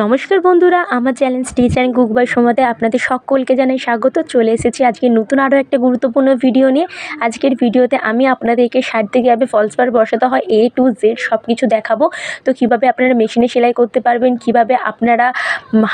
নমস্কার বন্ধুরা, আমার channel stitch and cook by সমাতে আপনাদের সকলকে জানাই স্বাগত। চলে এসেছি আজকে নতুন আরও একটা গুরুত্বপূর্ণ ভিডিও নিয়ে। আজকের ভিডিওতে আমি আপনাদেরকে শাড়িতে কীভাবে ফলস পার বসাতে হয় এ টু জেড সব কিছু দেখাবো। তো কীভাবে আপনারা মেশিনে সেলাই করতে পারবেন, কীভাবে আপনারা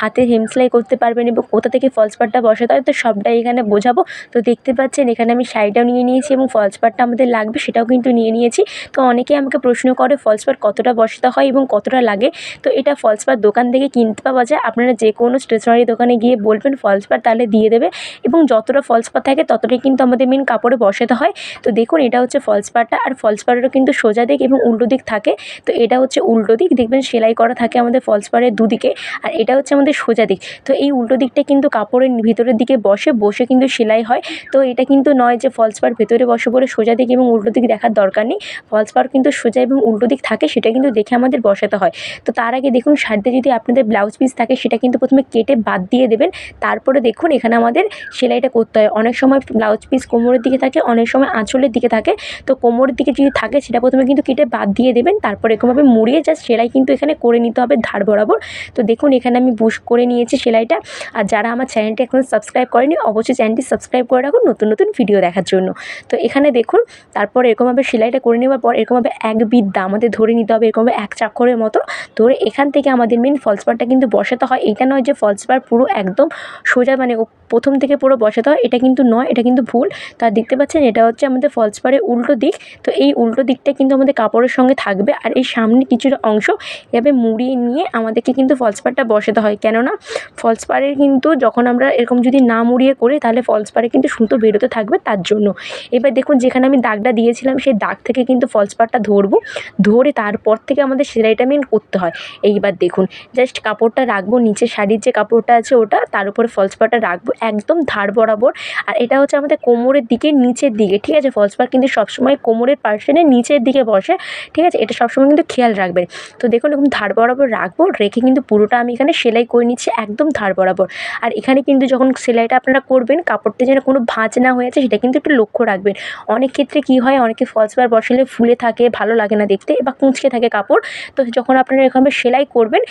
হাতে হেম সেলাই করতে পারবেন এবং কোথা থেকে ফলস পারটা বসাতে হয়, তো সবটাই এখানে বোঝাবো। তো দেখতে পাচ্ছেন, এখানে আমি শাড়িটাও নিয়ে নিয়েছি এবং ফলস পারটা আমাদের লাগবে সেটাও কিন্তু নিয়ে নিয়েছি। তো অনেকেই আমাকে প্রশ্ন করে ফলস পার কতটা বসাতে হয় এবং কতটা লাগে। তো এটা ফলস পার দোকান থেকে কিনতে পাওয়া যায় আপনারা যে কোনো স্টেশনারি দোকানে গিয়ে বলবেন ফলস পার তাহলে দিয়ে দেবে এবং যতটা ফলস পার থাকে ততটাই কিন্তু আমাদের মেন কাপড়ে বসাতে হয়। তো দেখুন এটা হচ্ছে ফলস পারটা আর ফলস পারেরও কিন্তু সোজা দিক এবং উল্টো দিক থাকে। তো এটা হচ্ছে উল্টো দিক, দেখবেন সেলাই করা থাকে আমাদের ফলস পারের দুদিকে আর এটা হচ্ছে আমাদের সোজা দিক। তো এই উল্টো দিকটা কিন্তু কাপড়ের ভিতরের দিকে বসে বসে কিন্তু সেলাই হয়। তো এটা কিন্তু নয় যে ফলস পার ভেতরে বসে বলে সোজা দিক এবং উল্টো দিক দেখার দরকার নেই। ফলস পার কিন্তু সোজা এবং উল্টো দিক থাকে, সেটা কিন্তু দেখে আমাদের বসাতে হয়। তো তার আগে দেখুন শাড়িতে যদি আপনাদের ব্লাউজ পিস থাকে সেটা কিন্তু প্রথমে কেটে বাদ দিয়ে দেবেন। তারপরে দেখুন এখানে আমাদের সেলাইটা করতে হয়। অনেক সময় ব্লাউজ পিস কোমরের দিকে থাকে, অনেক সময় আঁচলের দিকে থাকে। তো কোমরের দিকে যদি থাকে সেটা প্রথমে কিন্তু কেটে বাদ দিয়ে দেবেন। তারপর এরকমভাবে মুড়িয়ে জাস্ট সেলাই কিন্তু এখানে করে নিতে হবে ধার বরাবর। তো দেখুন এখানে আমি বুশ করে নিয়েছি সেলাইটা। আর যারা আমার চ্যানেলটি এখন সাবস্ক্রাইব করেনি, অবশ্যই চ্যানেলটি সাবস্ক্রাইব করে রাখুন নতুন নতুন ভিডিও দেখার জন্য। তো এখানে দেখুন, তারপর এরকমভাবে সেলাইটা করে নেওয়ার পর এরকমভাবে এক বিদ্যা আমাদের ধরে নিতে হবে। এরকমভাবে এক চাক্ষরের মতো ধরে এখান থেকে আমাদের মেন ফলস পারটা কিন্তু বসাতে হয়। এটা নয় যে ফলস পার পুরো একদম সোজা মানে প্রথম থেকে পুরো বসাতে হয়। এটা কিন্তু নয়, এটা কিন্তু ভুল। তা দেখতে পাচ্ছেন, এটা হচ্ছে আমাদের ফলস পারের উল্টো দিক। তো এই উল্টো দিকটা কিন্তু আমাদের কাপড়ের সঙ্গে থাকবে। আর এই সামনে কিছুটা অংশ এভাবে মুড়িয়ে নিয়ে আমাদেরকে কিন্তু ফলস পারটা বসাতে হয়। কেননা ফলস পারের কিন্তু যখন আমরা এরকম যদি না মুড়িয়ে করি, তাহলে ফলস পারে কিন্তু সুতো বেরোতে থাকবে তার জন্য। এবার দেখুন, যেখানে আমি দাগটা দিয়েছিলাম, সেই দাগ থেকে কিন্তু ফলস পারটা ধরবো। ধরে তারপর থেকে আমাদের সেলাইটা মেন করতে হয়। এইবার দেখুন জাস্ট কাপড়টা রাখব, নিচে শাড়ির যে কাপড়টা আছে ওটা, তার উপরে ফলস পাড়টা রাখব একদম ধার বরাবর। আর এটা হচ্ছে আমাদের কোমরের দিকে, নিচের দিকে, ঠিক আছে? ফলস পাড় কিন্তু সবসময় কোমরের পার্সেনের নিচের দিকে বসে, ঠিক আছে? এটা সবসময় কিন্তু খেয়াল রাখবেন তো দেখুন, এরকম ধার বরাবর রাখব, রেখে কিন্তু পুরোটা আমি এখানে সেলাই করে নিচ্ছি একদম ধার বরাবর। আর এখানে কিন্তু যখন সেলাইটা আপনারা করবেন, কাপড়টা যেন কোনো ভাঁজ না হয়ে আছে সেটা কিন্তু একটু লক্ষ্য রাখবেন। অনেক ক্ষেত্রে কী হয়, অনেকে ফলস পাড় বসালে ফুলে থাকে, ভালো লাগে না দেখতে বা কুঁচকে থাকে কাপড়। তো যখন আপনারা এরকমভাবে সেলাই করবেন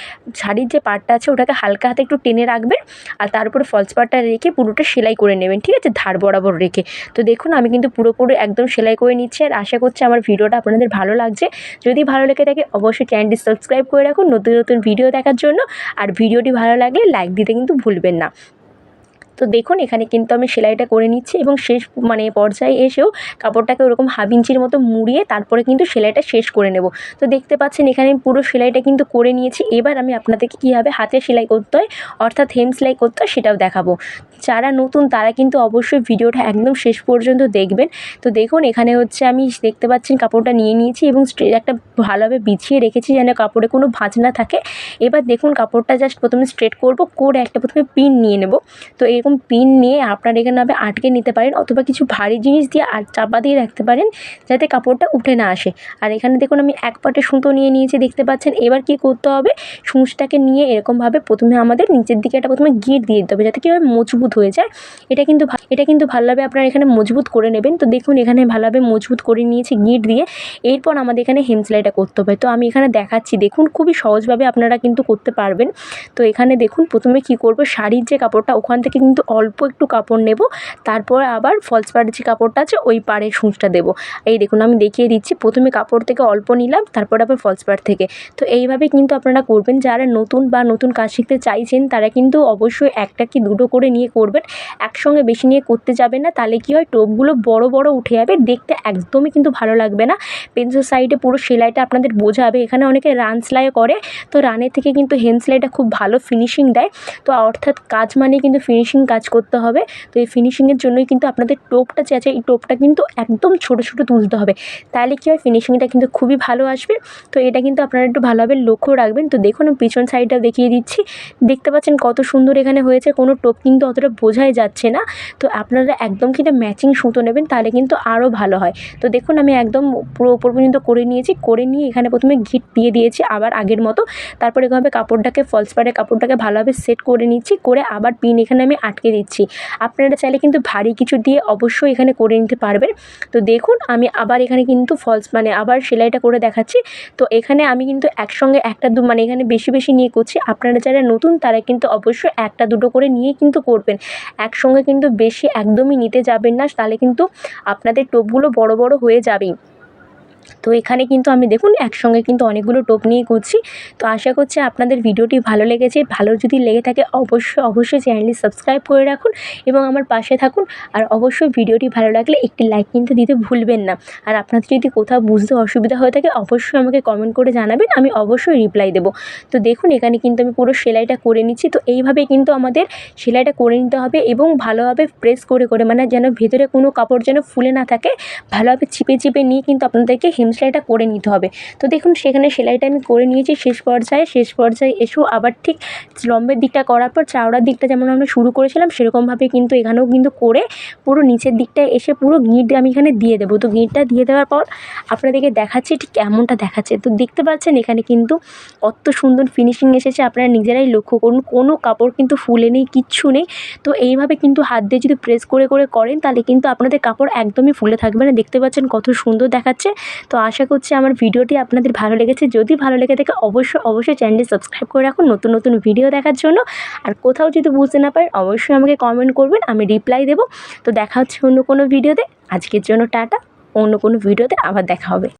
শাড়ির যে পাটটা আছে, ওটাকে হালকা হাতে একটু টেনে রাখবেন আর তার উপরে ফলস পাটটা রেখে পুরোটা সেলাই করে নেবেন, ঠিক আছে? ধার বরাবর রেখে। তো দেখুন, আমি কিন্তু পুরোপুরি একদম সেলাই করে নিচ্ছি আর আশা করছি আমার ভিডিওটা আপনাদের ভালো লাগছে। যদি ভালো লেগে থাকে, অবশ্যই চ্যানেলটি সাবস্ক্রাইব করে রাখুন নতুন নতুন ভিডিও দেখার জন্য। আর ভিডিওটি ভালো লাগলে লাইক দিতে কিন্তু ভুলবেন না। তো দেখুন, এখানে কিন্তু আমি সেলাইটা করে নিচ্ছি এবং শেষ মানে পর্যায়ে এসেও কাপড়টাকে ওরকম হাফ ইঞ্চির মতো মুড়িয়ে তারপরে কিন্তু সেলাইটা শেষ করে নেব। তো দেখতে পাচ্ছেন, এখানে পুরো সেলাইটা কিন্তু করে নিয়েছি। এবার আমি আপনাদেরকে কীভাবে হাতে সেলাই করতে হয়, অর্থাৎ হেম সেলাই করতে হয় সেটাও দেখাবো। যারা নতুন, তারা কিন্তু অবশ্যই ভিডিওটা একদম শেষ পর্যন্ত দেখবেন। তো দেখুন, এখানে হচ্ছে আমি দেখতে পাচ্ছেন কাপড়টা নিয়ে নিয়েছি এবং একটা ভালোভাবে বিছিয়ে রেখেছি যেন কাপড়ে কোনো ভাঁজ না থাকে। এবার দেখুন, কাপড়টা জাস্ট প্রথমে স্ট্রেট করব, করে একটা প্রথমে পিন নিয়ে নেব। তো এরকম পিন নিয়ে আপনারা এখানেভাবে আটকে নিতে পারেন অথবা কিছু ভারী জিনিস দিয়ে আর চাপা দিয়ে রাখতে পারেন যাতে কাপড়টা উঠে না আসে। আর এখানে দেখুন, আমি এক পাটে সুতো নিয়ে নিয়েছি, দেখতে পাচ্ছেন। এবার কি করতে হবে? সূচটাকে নিয়ে এরকমভাবে প্রথমে আমাদের নিচের দিকে একটা প্রথমে গিট দিয়ে দিতে হবে, যাতে কীভাবে মজবুত হয়ে যায়। এটা কিন্তু এটা কিন্তু ভালোভাবে আপনারা এখানে মজবুত করে নেবেন। তো দেখুন, এখানে ভালোভাবে মজবুত করে নিয়েছি গিট দিয়ে। এরপর আমাদের এখানে হেম সেলাইটা করতে হবে। তো আমি এখানে দেখাচ্ছি, দেখুন, খুবই সহজভাবে আপনারা কিন্তু করতে পারবেন। তো এখানে দেখুন, প্রথমে কি করব, শাড়ির যে কাপড়টা, ওখান থেকে কিন্তু অল্প একটু কাপড় নেব। তারপর আবার ফলস পাড়ের যে কাপড়টা আছে, ওই পাড়ের সূচটা দেবো। এই দেখুন, আমি দেখিয়ে দিচ্ছি, প্রথমে কাপড় থেকে অল্প নিলাম, তারপর আবার ফলস পাড় থেকে। তো এইভাবে কিন্তু আপনারা করবেন। যারা নতুন বা নতুন কাজ শিখতে চাইছেন, তারা কিন্তু অবশ্যই একটা কি দুটো করে নিয়ে করবেন একসঙ্গে বেশি নিয়ে করতে যাবেন না। তাহলে কি হয়, টোপগুলো বড় বড় উঠে যাবে, দেখতে একদমই কিন্তু ভালো লাগবে না। পেন্সিল সাইডে পুরো সেলাইটা আপনাদের বোঝাবে। এখানে অনেকে রান সেলাই করে, তো রানের থেকে কিন্তু হেম সেলাইটা খুব ভালো ফিনিশিং দেয়। তো অর্থাৎ কাজ মানে কিন্তু ফিনিশিং কাজ করতে হবে। তো এই ফিনিশিংয়ের জন্যই কিন্তু আপনাদের টোপটা আছে, এই টোপটা কিন্তু একদম ছোটো ছোটো তুলতে হবে। তাহলে কী হয় ফিনিশিংটা কিন্তু খুবই ভালো আসবে। তো এটা কিন্তু আপনারা একটু ভালোভাবে লক্ষ্য রাখবেন। তো দেখুন, পিছন সাইডটা দেখিয়ে দিচ্ছি। দেখতে পাচ্ছেন কত সুন্দর এখানে হয়েছে। কোনো টোপ কিন্তু অতটা বোঝাই যাচ্ছে না, তো আপনারা একদম কিন্তু ম্যাচিং সুতো নেবেন তাহলে কিন্তু আরও ভালো হয়। তো দেখুন আমি একদম পুরো ওপর পর্যন্ত করে নিয়েছি, করে নিয়ে এখানে প্রথমে ঘিট দিয়ে দিয়েছি আবার আগের মতো। তারপর এভাবে কাপড়টাকে ফলস পাড়ে কাপড়টাকে ভালোভাবে সেট করে নিচ্ছি, করে আবার পিন এখানে আমি আটকে দিচ্ছি। আপনারা চাইলে কিন্তু ভারী কিছু দিয়ে অবশ্যই এখানে করে নিতে পারবেন। তো দেখুন আমি আবার এখানে কিন্তু ফলস মানে আবার সেলাইটা করে দেখাচ্ছি। তো এখানে আমি কিন্তু একসঙ্গে একটা দু মানে এখানে বেশি বেশি নিয়ে করছি। আপনারা যারা নতুন তারা কিন্তু অবশ্যই একটা, দুটো করে নিয়ে কিন্তু করবেন। একসঙ্গে কিন্তু বেশি একদমই নিতে যাবেন না, তাহলে কিন্তু আপনাদের টোপগুলো বড় বড় হয়ে যাবেই। তো এখানে কিন্তু আমি দেখুন, একসঙ্গে কিন্তু অনেকগুলো টোপ নিয়ে করছি। তো আশা করছি আপনাদের ভিডিওটি ভালো লেগেছে। ভালো যদি লেগে থাকে অবশ্যই অবশ্যই চ্যানেলটি সাবস্ক্রাইব করে রাখুন এবং আমার পাশে থাকুন। আর অবশ্যই ভিডিওটি ভালো লাগলে একটি লাইক কিন্তু দিতে ভুলবেন না। আর আপনাদের যদি কোথাও বুঝতে অসুবিধা হয়ে থাকে, অবশ্যই আমাকে কমেন্ট করে জানাবেন, আমি অবশ্যই রিপ্লাই দেবো। তো দেখুন, এখানে কিন্তু আমি পুরো সেলাইটা করে নিচ্ছি। তো এইভাবে কিন্তু আমাদের সেলাইটা করে নিতে হবে এবং ভালোভাবে প্রেস করে করে মানে যেন ভেতরে কোনো কাপড় যেন ফুলে না থাকে, ভালোভাবে চিপে চিপে নিয়ে কিন্তু আপনাদেরকে সেলাইটা করে নিতে হবে। তো দেখুন, সেখানে সেলাইটা আমি করে নিয়েছি শেষ পর্যায়ে। শেষ পর্যায়ে এসেও আবার ঠিক লম্বের দিকটা করার পর চাওড়ার দিকটা যেমন আমরা শুরু করেছিলাম, সেরকমভাবে কিন্তু এখানেও কিন্তু করে পুরো নিচের দিকটায় এসে পুরো গিঁট আমি এখানে দিয়ে দেবো। তো গিঁটটা দিয়ে দেওয়ার পর আপনাদেরকে দেখাচ্ছি ঠিক কেমনটা দেখাচ্ছে। তো দেখতে পাচ্ছেন এখানে কিন্তু অত সুন্দর ফিনিশিং এসেছে, আপনারা নিজেরাই লক্ষ্য করুন, কোনো কাপড় কিন্তু ফুলে নেই, কিচ্ছু নেই। তো এইভাবে কিন্তু হাত দিয়ে যদি প্রেস করে করে করেন, তাহলে কিন্তু আপনাদের কাপড় একদমই ফুলে থাকবে না। দেখতে পাচ্ছেন কত সুন্দর দেখাচ্ছে। তো আশা করছি আমার ভিডিওটি আপনাদের ভালো লেগেছে। যদি ভালো লেগে থাকে, অবশ্যই অবশ্যই চ্যানেলটি সাবস্ক্রাইব করে রাখুন। নতুন নতুন ভিডিও দেখার জন্য। আর কোথাও যদি বুঝতে না পারেন, অবশ্যই আমাকে কমেন্ট করবেন, আমি রিপ্লাই দেবো। তো দেখা হচ্ছে অন্য কোনো ভিডিওতে। আজকের জন্য টাটা। অন্য কোনো ভিডিওতে আবার দেখা হবে।